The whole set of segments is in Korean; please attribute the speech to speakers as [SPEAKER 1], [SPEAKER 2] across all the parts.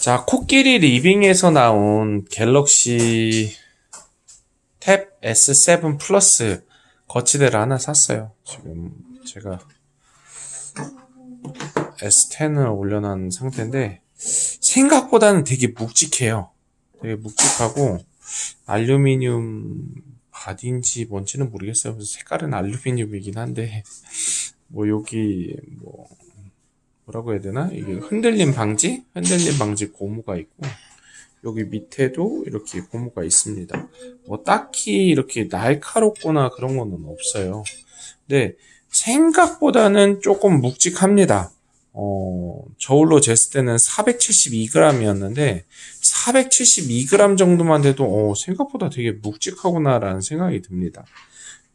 [SPEAKER 1] 자, 코끼리 리빙에서 나온 갤럭시 탭 S7 플러스 거치대를 하나 샀어요. 지금 제가 S10을 올려놓은 상태인데 생각보다는 되게 묵직해요. 되게 묵직하고 알루미늄 바디인지 뭔지는 모르겠어요. 색깔은 알루미늄이긴 한데 뭐 여기 뭐 뭐라고 해야 되나? 이게 흔들림 방지? 흔들림 방지 고무가 있고 여기 밑에도 이렇게 고무가 있습니다. 뭐 딱히 이렇게 날카롭거나 그런 거는 없어요. 근데 생각보다는 조금 묵직합니다. 어, 저울로 쟀을 때는 472g이었는데 472g 정도만 돼도 어, 생각보다 되게 묵직하구나라는 생각이 듭니다.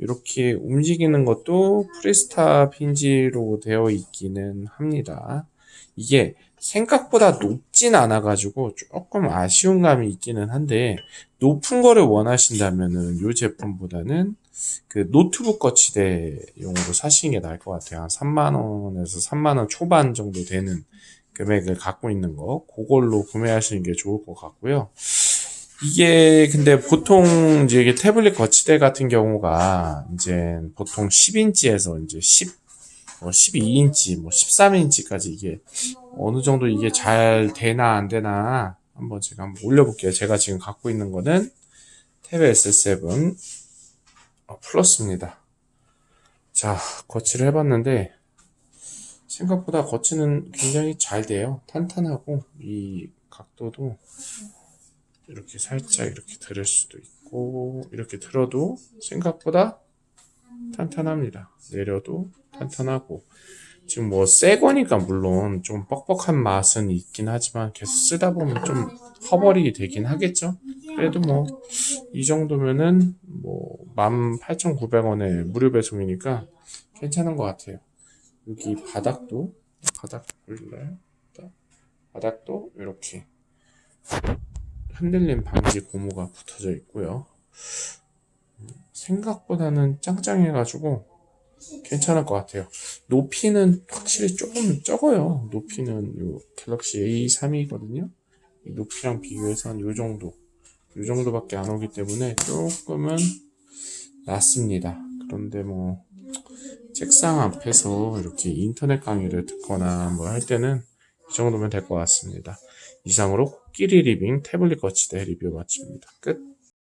[SPEAKER 1] 이렇게 움직이는 것도 프리스타 핀지로 되어 있기는 합니다. 이게 생각보다 높진 않아가지고 조금 아쉬운 감이 있기는 한데 높은 거를 원하신다면은 이 제품보다는 그 노트북 거치대용으로 사시는 게 나을 것 같아요. 한 3만 원에서 3만 원 초반 정도 되는 금액을 갖고 있는 거 그걸로 구매하시는 게 좋을 것 같고요. 이게 근데 보통 이제 이게 태블릿 거치대 같은 경우가 이제 보통 10인치에서 이제 10, 뭐 12인치, 뭐 13인치까지 이게 어느 정도 이게 잘 되나 안 되나 한번 제가 한번 올려볼게요. 제가 지금 갖고 있는 거는 탭 S7 어, 플러스입니다. 자, 거치를 해봤는데 생각보다 거치는 굉장히 잘 돼요. 탄탄하고 이 각도도 이렇게 살짝 이렇게 들을 수도 있고 이렇게 들어도 생각보다 탄탄합니다. 내려도 탄탄하고 지금 뭐 새 거니까 물론 좀 뻑뻑한 맛은 있긴 하지만 계속 쓰다 보면 좀 허벌이 되긴 하겠죠. 그래도 뭐 이 정도면은 뭐 18,900원에 무료 배송이니까 괜찮은 것 같아요. 여기 바닥도 바닥 보일까요? 바닥도 이렇게 흔들림 방지 고무가 붙어져 있고요. 생각보다는 짱짱해가지고 괜찮을 것 같아요. 높이는 확실히 조금 적어요. 높이는 요 갤럭시 A3이거든요. 이 높이랑 비교해서 한 요 정도, 요 정도밖에 안 오기 때문에 조금은 낮습니다. 그런데 뭐 책상 앞에서 이렇게 인터넷 강의를 듣거나 뭐 할 때는 이 정도면 될 것 같습니다. 이상으로 코끼리 리빙 태블릿 거치대 리뷰 마칩니다. 끝.